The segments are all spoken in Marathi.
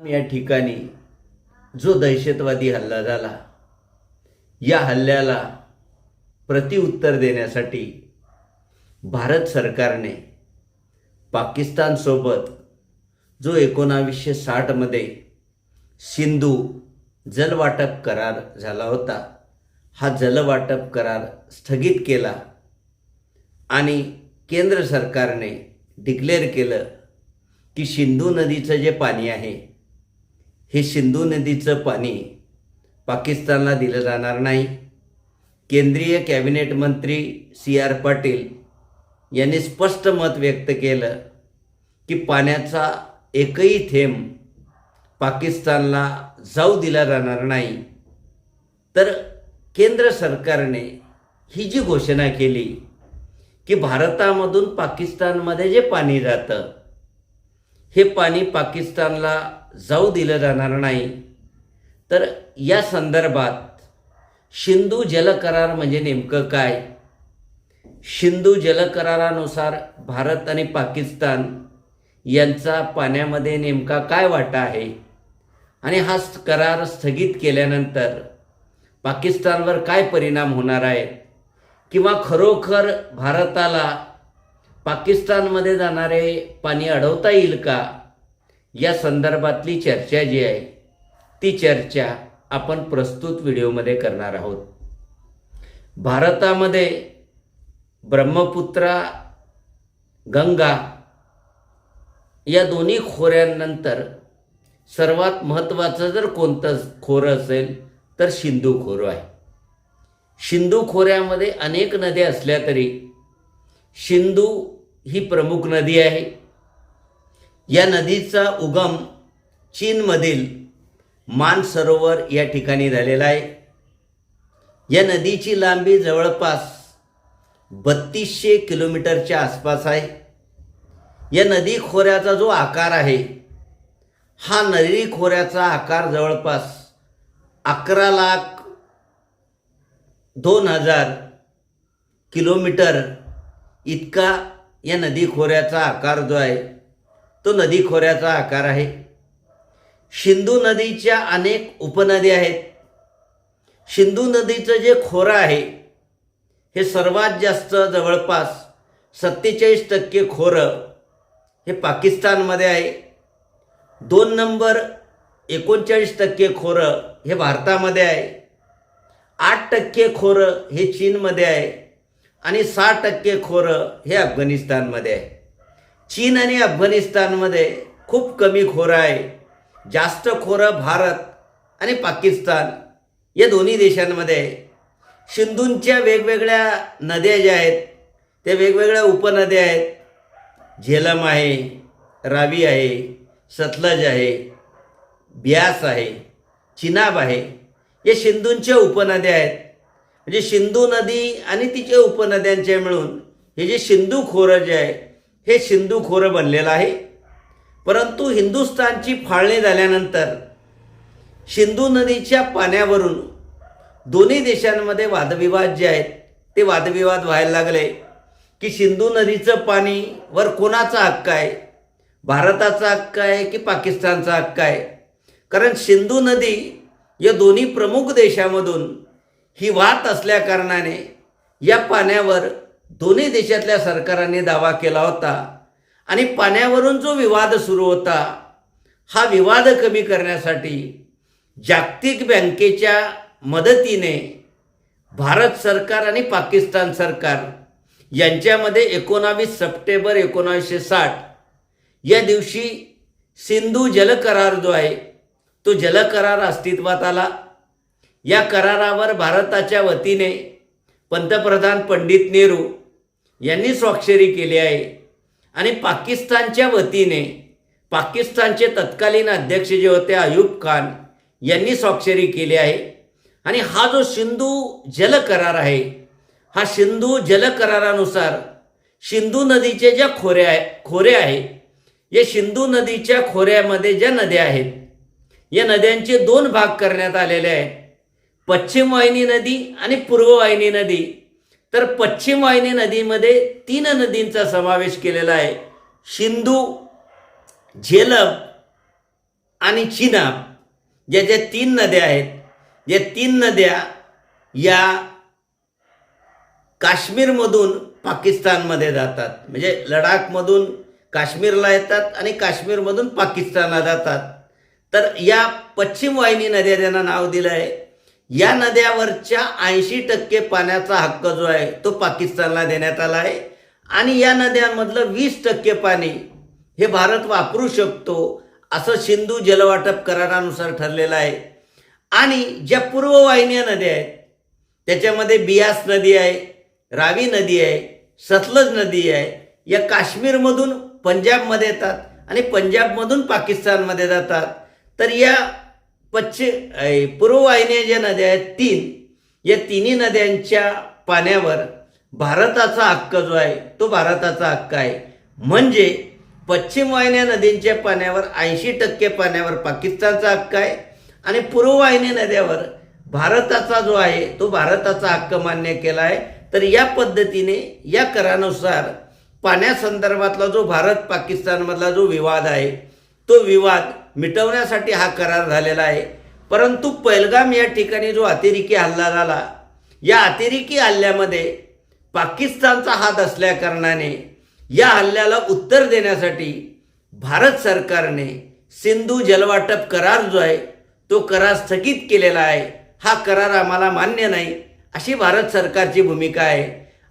या ठिकाणी जो दहशतवादी हल्ला झाला या हल्ल्याला प्रतिउत्तर देण्यासाठी भारत सरकारने पाकिस्तानसोबत जो एकोणावीसशे साठमध्ये सिंधू जलवाटप करार झाला होता हा जलवाटप करार स्थगित केला आणि केंद्र सरकारने डिक्लेअर केलं की सिंधू नदीचं जे पाणी आहे हे सिंधू नदीचं पाणी पाकिस्तानला दिलं जाणार नाही. केंद्रीय कॅबिनेट मंत्री सी आर पाटील यांनी स्पष्ट मत व्यक्त केलं की पाण्याचा एकही थेंब पाकिस्तानला जाऊ दिला जाणार नाही. तर केंद्र सरकारने ही जी घोषणा केली की भारतामधून पाकिस्तानमध्ये जे पाणी जातं हे पाणी पाकिस्तानला जाऊ दिलं जाणार नाही. तर या संदर्भात सिंधू जलकरार म्हणजे नेमकं काय? सिंधू जलकरारानुसार भारत आणि पाकिस्तान यांचा पाण्यामध्ये नेमका काय वाटा आहे? आणि हा करार स्थगित केल्यानंतर पाकिस्तानवर काय परिणाम होणार आहेत? किंवा खरोखर भारताला पाकिस्तानमध्ये जाणारे पाणी अडवता येईल का? या संदर्भातली चर्चा जी आहे ती चर्चा आपण प्रस्तुत व्हिडिओमध्ये करणार आहोत. भारतामध्ये ब्रह्मपुत्रा गंगा या दोन्ही खोऱ्यांनंतर सर्वात महत्त्वाचं जर कोणतं खोरं असेल तर सिंधू खोरं आहे. सिंधू खोऱ्यामध्ये अनेक नद्या असल्या तरी सिंधू ही प्रमुख नदी आहे. या नदीचा उगम चीनमधील मानसरोवर या ठिकाणी झालेला आहे. या नदीची लांबी जवळपास बत्तीसशे किलोमीटरच्या आसपास आहे. या नदी खोऱ्याचा जो आकार आहे हा नदी खोऱ्याचा आकार जवळपास अकरा लाख दोन हजार किलोमीटर इतका या नदी खोऱ्याचा आकार जो आहे तो नदी खोऱ्याचा आकार आहे. सिंधू नदीच्या अनेक उपनदी आहेत. सिंधू नदीचं जे खोरं आहे हे सर्वात जास्त जवळपास सत्तेचाळीस टक्के खोरं हे पाकिस्तानमध्ये आहे. दोन नंबर एकोणचाळीस टक्के खोरं हे भारतामध्ये आहे. आठ टक्के खोरं हे चीनमध्ये आहे आणि सहा टक्के खोरं हे अफगाणिस्तानमध्ये आहे. चीन आणि अफगाणिस्तानमध्ये खूप कमी खोरं आहे. जास्त खोरं भारत आणि पाकिस्तान या दोन्ही देशांमध्ये. सिंधूंच्या वेगवेगळ्या नद्या ज्या आहेत त्या वेगवेगळ्या उपनद्या आहेत. झेलम आहे रावी आहे सतलज आहे ब्यास आहे चिनाब आहे. या सिंधूंच्या उपनद्या आहेत. म्हणजे सिंधू नदी आणि तिच्या उपनद्यांच्या मिळून हे जे सिंधू खोरं जे आहे हे सिंधू खोरं बनलेलं आहे. परंतु हिंदुस्थानची फाळणी झाल्यानंतर सिंधू नदीच्या पाण्यावरून दोन्ही देशांमध्ये वादविवाद जे आहेत ते वादविवाद व्हायला लागले की सिंधू नदीचं पाणी वर कोणाचा हक्क आहे? भारताचा हक्क आहे की पाकिस्तानचा हक्क आहे? कारण सिंधू नदी या दोन्ही प्रमुख देशामधून ही वाहत असल्याकारणाने या पाण्यावर दोन्ही देशातल्या सरकारांनी दावा केला होता. आणि पाण्यावरून जो विवाद सुरू होता हा विवाद कमी करण्यासाठी जागतिक बँकेच्या मदतीने भारत सरकार आणि पाकिस्तान सरकार यांच्यामध्ये एकोणावीस सप्टेंबर एकोणावीसशे साठ या दिवशी सिंधू जलकरार जो आहे तो जलकरार अस्तित्वात आला. या करारावर भारताच्या वतीने पंतप्रधान पंडित नेहरू यांनी स्वाक्षरी केली आहे. आणि पाकिस्तानच्या वतीने पाकिस्तानचे तत्कालीन अध्यक्ष जे होते अयूब खान यांनी स्वाक्षरी केली आहे. आणि हा जो सिंधू जल करार आहे हा सिंधू जलकरारानुसार सिंधू नदीचे ज्या खोऱ्या आहे खोरे आहे या सिंधू नदीच्या खोऱ्यामध्ये ज्या नद्या आहेत या नद्यांचे दोन भाग करण्यात आलेले आहेत. पश्चिम वाहिनी नदी आणि पूर्व वाहिनी नदी. तर पश्चिम वाहिनी नदीमध्ये तीन नदींचा समावेश केलेला आहे. सिंधू झेलम आणि चिनाब. ज्या ज्या तीन नद्या आहेत या तीन नद्या या काश्मीरमधून पाकिस्तानमध्ये जातात. म्हणजे लडाखमधून काश्मीरला येतात आणि काश्मीरमधून पाकिस्तानला जातात. तर या पश्चिम वाहिनी नद्या ज्यांना नाव दिलं आहे या नद्यावरच्या ऐंशी टक्के पाण्याचा हक्क जो आहे तो पाकिस्तानला देण्यात आला आहे. आणि या नद्यांमधलं वीस टक्के पाणी हे भारत वापरू शकतो असं सिंधू जलवाटप करारानुसार ठरलेलं आहे. आणि ज्या पूर्ववाहिन्या नद्या आहेत त्याच्यामध्ये बियास नदी आहे रावी नदी आहे सतलज नदी आहे. या काश्मीरमधून पंजाबमध्ये येतात आणि पंजाबमधून पाकिस्तानमध्ये जातात. तर या पश्चिम पूर्ववाहिन्या ज्या नद्या आहेत तीन या तिन्ही नद्यांच्या पाण्यावर भारताचा हक्क जो आहे तो भारताचा हक्क आहे. म्हणजे पश्चिम वाहिन्या नदींच्या पाण्यावर ऐंशी टक्के पाण्यावर पाकिस्तानचा हक्क आहे आणि पूर्ववाहिनी नद्यावर भारताचा जो आहे तो भारताचा हक्क मान्य केला आहे. तर या पद्धतीने या करानुसार पाण्यासंदर्भातला जो भारत पाकिस्तानमधला जो विवाद आहे तो विवाद मिटवण्यासाठी हा करार झालेला आहे. परंतु पैलगाम या ठिकाणी जो अतिरेकी हल्ला झाला या अतिरेकी हल्ल्यामध्ये पाकिस्तानचा हात असल्याकारणाने या हल्ल्याला उत्तर देण्यासाठी भारत सरकारने सिंधू जलवाटप करार जो आहे तो करार स्थगित केलेला आहे. हा करार आम्हाला मान्य नाही अशी भारत सरकारची भूमिका आहे.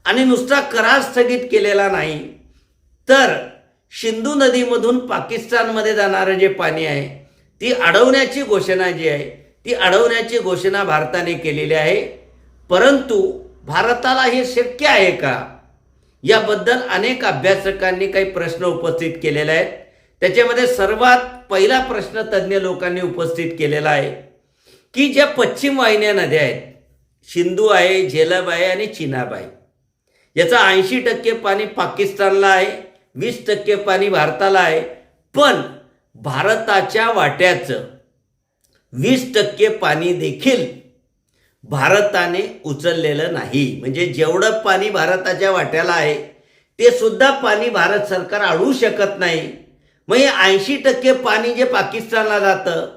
आणि नुसता करार स्थगित केलेला नाही तर सिंधू नदीमधून पाकिस्तानमध्ये जाणारं जे पाणी आहे ती अडवण्याची घोषणा जी आहे ती अडवण्याची घोषणा भारताने केलेली आहे. परंतु भारताला हे शक्य आहे का? याबद्दल अनेक अभ्यासकांनी काही प्रश्न उपस्थित केलेले आहेत. त्याच्यामध्ये सर्वात पहिला प्रश्न तज्ज्ञ लोकांनी उपस्थित केलेला आहे की ज्या पश्चिम वाहिन्या नद्या आहेत सिंधू आहे झेलब आहे आणि चिनाब आहे. याचं ऐंशी टक्के पाणी पाकिस्तानला आहे. वीस टक्के पाणी भारताला आहे पण भारताच्या वाट्याचं वीस टक्के पाणी देखील भारताने उचललेलं नाही. म्हणजे जेवढं पाणी भारताच्या वाट्याला आहे ते सुद्धा पाणी भारत सरकार अडवू शकत नाही. मग हे ऐंशी टक्के पाणी जे पाकिस्तानला जातं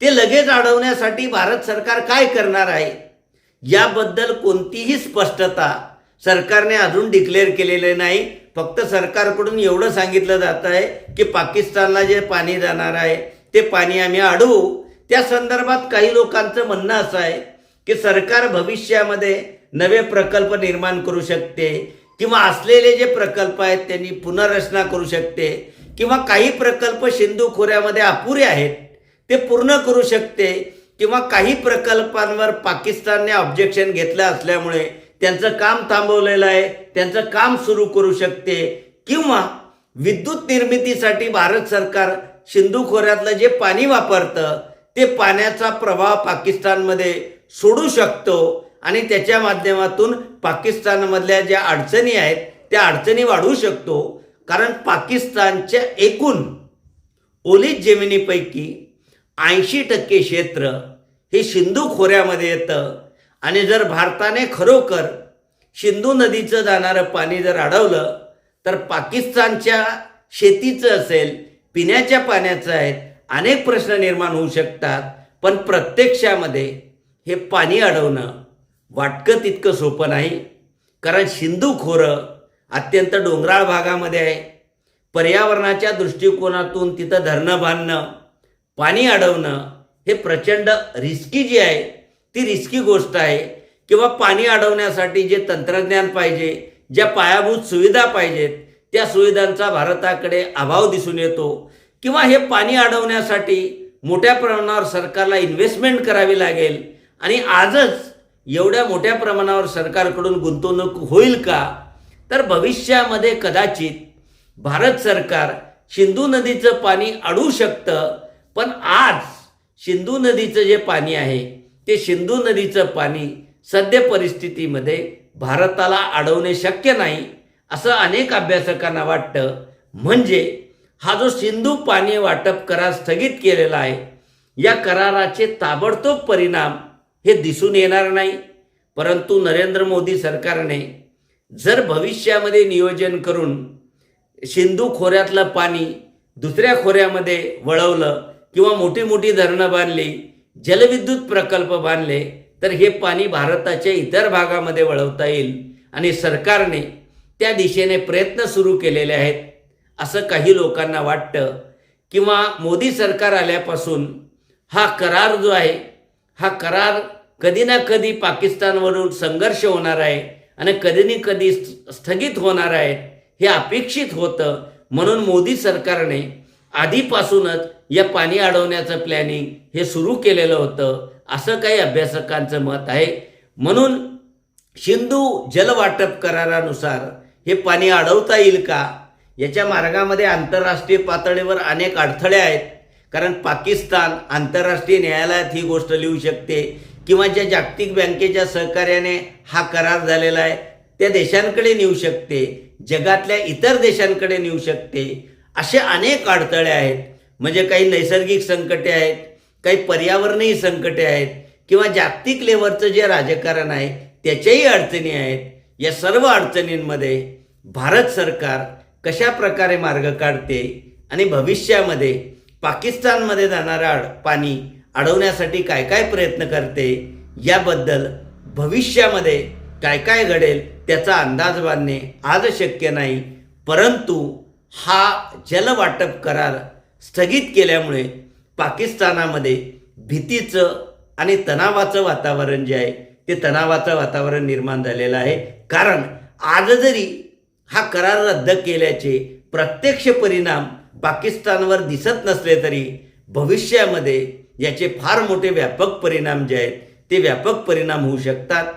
ते लगेच अडवण्यासाठी भारत सरकार काय करणार आहे? याबद्दल कोणतीही स्पष्टता सरकारने अजून डिक्लेअर केलेले नाही. फक्त सरकारकडून एवढं सांगितलं जात आहे की पाकिस्तानला जे पाणी जाणार आहे ते पाणी आम्ही अडवू. त्या संदर्भात काही लोकांचं म्हणणं असं आहे की सरकार भविष्यामध्ये नवे प्रकल्प निर्माण करू शकते किंवा असलेले जे प्रकल्प आहेत त्यांनी पुनर्रचना करू शकते किंवा काही प्रकल्प सिंधू खोऱ्यामध्ये अपुरे आहेत ते पूर्ण करू शकते किंवा काही प्रकल्पांवर पाकिस्तानने ऑब्जेक्शन घेतलं असल्यामुळे त्यांचं काम थांबवलेलं आहे त्यांचं काम सुरू करू शकते. किंवा विद्युत निर्मितीसाठी भारत सरकार सिंधू खोऱ्यातलं जे पाणी वापरतं ते पाण्याचा प्रभाव पाकिस्तानमध्ये सोडू शकतो आणि त्याच्या माध्यमातून पाकिस्तानमधल्या ज्या अडचणी आहेत त्या अडचणी वाढवू शकतो. कारण पाकिस्तानच्या एकूण ओलीत जमिनीपैकी ऐंशी टक्के क्षेत्र हे सिंधू खोऱ्यामध्ये येतं. आणि जर भारताने खरोखर सिंधू नदीचं जाणारं पाणी जर अडवलं तर पाकिस्तानच्या शेतीचं असेल पिण्याच्या पाण्याचं आहे अनेक प्रश्न निर्माण होऊ शकतात. पण प्रत्यक्षामध्ये हे पाणी अडवणं वाटकं तितकं सोपं नाही. कारण सिंधू खोरं अत्यंत डोंगराळ भागामध्ये आहे. पर्यावरणाच्या दृष्टिकोनातून तिथं धरणं बांधणं पाणी अडवणं हे प्रचंड रिस्की जी आहे ती रिस्की गोष्ट आहे. किंवा पाणी अडवण्यासाठी जे तंत्रज्ञान पाहिजे ज्या पायाभूत सुविधा पाहिजेत त्या सुविधांचा भारताकडे अभाव दिसून येतो. किंवा हे पाणी अडवण्यासाठी मोठ्या प्रमाणावर सरकारला इन्व्हेस्टमेंट करावी लागेल. आणि आजच एवढ्या मोठ्या प्रमाणावर सरकारकडून गुंतवणूक होईल का? तर भविष्यामध्ये कदाचित भारत सरकार सिंधू नदीचं पाणी अडवू शकतं. पण आज सिंधू नदीचं जे पाणी आहे ते सिंधू नदीचं पाणी सद्य परिस्थितीमध्ये भारताला अडवणे शक्य नाही असं अनेक अभ्यासकांना वाटतं. म्हणजे हा जो सिंधू पाणी वाटप करार स्थगित केलेला आहे या कराराचे ताबडतोब परिणाम हे दिसून येणार नाही. परंतु नरेंद्र मोदी सरकारने जर भविष्यामध्ये नियोजन करून सिंधू खोऱ्यातलं पाणी दुसऱ्या खोऱ्यामध्ये वळवलं किंवा मोठी मोठी धरणं बांधली जलविद्युत प्रकल्प बांधले तर हे पाणी भारताच्या इतर भागामध्ये वळवता येईल आणि सरकारने त्या दिशेने प्रयत्न सुरू केलेले आहेत. असं काही लोकांना वाटतं किंवा मोदी सरकार आल्यापासून हा करार जो आहे हा करार कधी ना कधी पाकिस्तानवरून संघर्ष होणार आहे आणि कधी ना कधी स्थगित होणार आहे हे अपेक्षित होतं. म्हणून मोदी सरकारने आधीपासूनच या पाणी अडवण्याचं प्लॅनिंग हे सुरू केलेलं होतं. असं काही अभ्यासकांचं मत आहे. म्हणून सिंधू जलवाटप करारानुसार हे पाणी अडवता येईल का? याच्या मार्गामध्ये आंतरराष्ट्रीय पातळीवर अनेक अडथळे आहेत. कारण पाकिस्तान आंतरराष्ट्रीय न्यायालयात ही गोष्ट लिहू शकते किंवा ज्या जागतिक बँकेच्या सहकार्याने हा करार झालेला आहे त्या देशांकडे नेऊ शकते जगातल्या इतर देशांकडे नेऊ शकते. असे अनेक अडथळे आहेत. म्हणजे काही नैसर्गिक संकटे आहेत काही पर्यावरणीय संकटे आहेत किंवा जागतिक लेवलचं जे राजकारण आहे त्याच्याही अडचणी आहेत. या सर्व अडचणींमध्ये भारत सरकार कशा प्रकारे मार्ग काढते आणि भविष्यामध्ये पाकिस्तानमध्ये जाणारं अड पाणी अडवण्यासाठी काय काय प्रयत्न करते याबद्दल भविष्यामध्ये काय काय घडेल त्याचा अंदाज बांधणे आज शक्य नाही. परंतु हा जलवाटप करार स्थगित केल्यामुळे पाकिस्तानामध्ये भीतीचं आणि तणावाचं वातावरण जे आहे ते तणावाचं वातावरण निर्माण झालेलं आहे. कारण आज जरी हा करार रद्द केल्याचे प्रत्यक्ष परिणाम पाकिस्तानवर दिसत नसले तरी भविष्यामध्ये याचे फार मोठे व्यापक परिणाम जे आहेत ते व्यापक परिणाम होऊ शकतात.